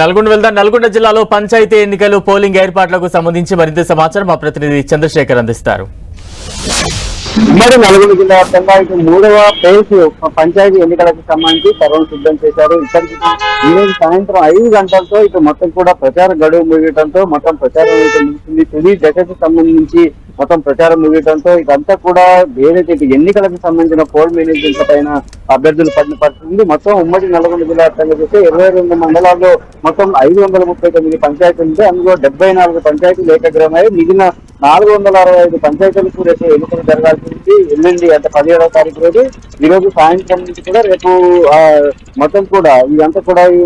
నల్గొండ వెళ్దాం. నల్గొండ జిల్లాలో పంచాయతీ ఎన్నికలు పోలింగ్ ఏర్పాట్లకు సంబంధించి మరింత సమాచారం మా ప్రతినిధి చంద్రశేఖర్ అందిస్తారు. ఉమ్మడి నల్గొండ జిల్లా వ్యాప్తంగా ఇటు మూడవ ఫేజ్ పంచాయతీ ఎన్నికలకు సంబంధించి సర్వం సిద్ధం చేశారు. ఇక్కడికి ఈరోజు సాయంత్రం ఐదు గంటలతో ఇటు మొత్తం కూడా ప్రచార గడువు ముగియడంతో మొత్తం ప్రచారం అయితే ముగిసింది. తుది దశకు సంబంధించి మొత్తం ప్రచారం ముగియడంతో ఇదంతా కూడా ఏదైతే ఎన్నికలకు సంబంధించిన పోల్ మేనేజ్మెంట్ పైన అభ్యర్థులు పడిన పరిస్థితి మొత్తం ఉమ్మడి నల్గొండ జిల్లా వ్యాప్తంగా చూస్తే ఇరవై రెండు మండలాల్లో మొత్తం ఐదు వందల ముప్పై తొమ్మిది పంచాయతీలు ఉంటే అందులో డెబ్బై నాలుగు పంచాయతీలు ఏకగ్రహమై మిగిలిన నాలుగు వందల అరవై ఐదు పంచాయతీలకు రేపు ఎన్నికలు జరగాల్సింది ఎల్లుండి అంటే పదిహేడవ తారీఖు రోజు ఈ రోజు సాయంత్రం నుంచి కూడా రేపు మొత్తం కూడా ఇదంతా కూడా ఈ,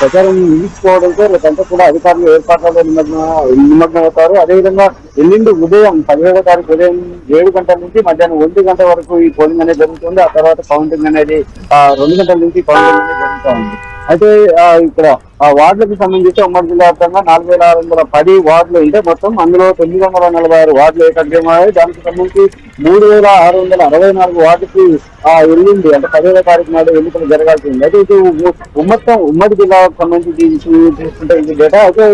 ప్రచారం నిలిచిపోవడంతో రేపంతా కూడా అధికారులు ఏర్పాట్లలో నిమగ్న నిమగ్నం అవుతారు అదేవిధంగా ఎల్లుండి ఉదయం పదిహేడవ తారీఖు ఉదయం ఏడు గంటల నుంచి మధ్యాహ్నం ఒంటి గంట వరకు ఈ పోలింగ్ అనేది జరుగుతుంది. ఆ తర్వాత కౌంటింగ్ అనేది రెండు గంటల నుంచి కౌంటింగ్ అనేది జరుగుతూ ఉంది. అయితే ఇక్కడ ఆ వార్డులకు సంబంధించి ఉమ్మడి జిల్లా వ్యాప్తంగా నాలుగు వేల ఆరు వందల పది వార్డులు ఉంటే మొత్తం అందులో తొమ్మిది వందల నలభై ఆరు వార్డులు ఏకగ్రమయ్యాయి దానికి సంబంధించి మూడు వేల ఆరు వందల అరవై నాలుగు వార్డుకి ఆ ఎల్లుండి అంటే పదిహేడో తారీఖు నాడు ఎన్నికలు జరగాల్సి ఉంది. అయితే ఇది ఉమ్మత్తం ఉమ్మడి జిల్లాకు సంబంధించి తీసు- తీసుకుంటే ఇది డేటా అయితే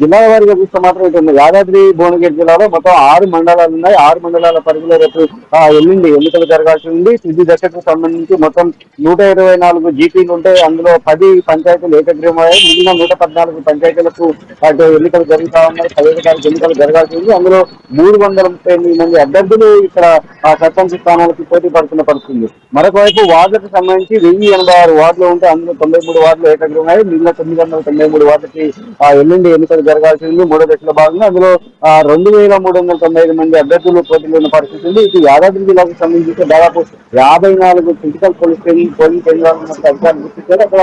జిల్లా వారీగా చూస్తే మాత్రం ఇటు యాదాద్రి భువనగిరి జిల్లాలో మొత్తం ఆరు మండలాలు ఉన్నాయి. ఆరు మండలాల పరిధిలో రేపు ఎల్లుండి ఎన్నికలు జరగాల్సి ఉంది. తుది దశకు సంబంధించి మొత్తం నూట ఇరవై నాలుగు జీపీలు ఉంటే అందులో పది పంచాయతీలు ఏకగ్రీవమయ్యాయి. మిగిలిన నూట పద్నాలుగు పంచాయతీలకు అటు ఎన్నికలు జరుగుతా ఉన్నాయి. పదిహేడు తారీఖు ఎన్నికలు జరగాల్సి ఉంది అందులో మూడు వందల ముప్పై ఎనిమిది మంది అభ్యర్థులు ఇక్కడ సర్పంచ్ స్థానాలకు పోటీ పడుతున్న పరిస్థితుంది మరొక వైపు వార్డులకు సంబంధించి వెయ్యి ఎనభై ఆరు వార్డులు ఉంటే అందులో తొంభై మూడు వార్డులు ఉన్నాయి. మిగిలిన తొమ్మిది వందల తొంభై మూడు వార్డులకి ఎల్లుండి ఎన్నికలు జరగాల్సి ఉంది. మూడో దశలో భాగంగా అందులో రెండు వేల మూడు వందల తొంభై ఐదు మంది అభ్యర్థులు పోటీలో ఉన్న పరిస్థితి ఉంది. ఇది యాదాద్రి జిల్లాకు సంబంధించి దాదాపు యాభై నాలుగు క్రిటికల్ పోలీస్ స్టేషన్ పోలింగ్ కేంద్రాలు అధికారులు గుర్తించారు. అక్కడ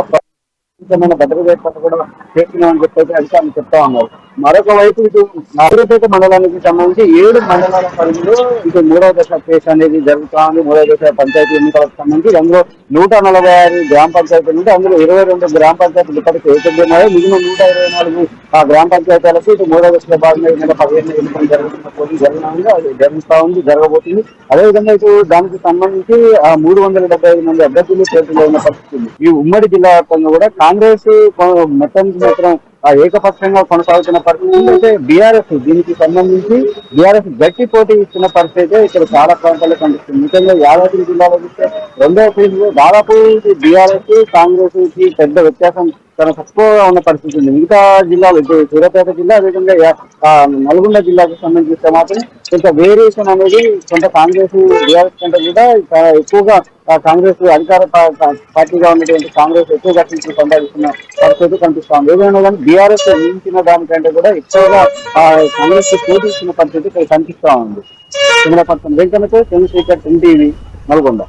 ఖచ్చితమైన భద్రత ఏర్పాటు కూడా చేస్తున్నామని చెప్పి అధికారులు చెప్తా ఉన్నారు. మరొక వైపు ఇటు నగరపేట మండలానికి సంబంధించి ఏడు మండలాల పరిధిలో ఇటు మూడవ దశ కేసు అనేది జరుగుతా ఉంది మూడవ దశ పంచాయతీ ఎన్నికలకు సంబంధించి అందులో నూట నలభై ఆరు గ్రామ పంచాయతీలు ఉంటే అందులో ఇరవై రెండు గ్రామ పంచాయతీలు ఇప్పటికి ఏకగ్రహమయ్యాయి మిగిలిన నూట ఇరవై నాలుగు ఆ గ్రామ పంచాయతీలకు ఇటు మూడవ దశలో భాగంగా ఈ నెల పదిహేను ఎన్నికలు జరుగుతున్న జరగనుంది అది జరుగుతా ఉంది జరగబోతుంది. అదేవిధంగా ఇటు దానికి సంబంధించి ఆ మూడు వందల డెబ్బై ఐదు మంది అభ్యర్థులు చేతుల్లో ఉన్న పరిస్థితి ఈ ఉమ్మడి జిల్లా వ్యాప్తంగా కూడా కాంగ్రెస్ మొత్తానికి మాత్రం ఏకపక్షంగా కొనసాగుతున్న పరిస్థితి ఏంటంటే అయితే బీఆర్ఎస్ దీనికి సంబంధించి బీఆర్ఎస్ గట్టి పోటీ ఇస్తున్న పరిస్థితి అయితే ఇక్కడ చాలా ప్రాంతాల్లో కనిపిస్తుంది. ముఖ్యంగా యాదాద్రి జిల్లాలో చూస్తే రెండవ ఫేజ్ దాదాపు బీఆర్ఎస్ కాంగ్రెస్కి పెద్ద వ్యత్యాసం చాలా తక్కువగా ఉన్న పరిస్థితి ఉంది. మిగతా జిల్లాలు ఇప్పుడు సూర్యాపేట జిల్లా అదేవిధంగా నల్గొండ జిల్లాకు సంబంధించి మాత్రం కొంత వేరియేషన్ అనేది కొంత కాంగ్రెస్ బీఆర్ఎస్ కంటే కూడా చాలా ఎక్కువగా కాంగ్రెస్ అధికార పార్టీగా ఉన్నటువంటి కాంగ్రెస్ ఎక్కువ సీట్లు సంపాదిస్తున్న పరిస్థితి కనిపిస్తుంది. ఏదైనా కానీ బీఆర్ఎస్ నియమించిన దానికంటే కూడా ఎక్కువగా ఆ, కాంగ్రెస్ పోటీస్తున్న పరిస్థితి ఇక్కడ కనిపిస్తా ఉంది. కెమెరా పర్సన్ వెంకన్నతో చంద్రశేఖర్ ఎన్టీవీ నల్గొండ.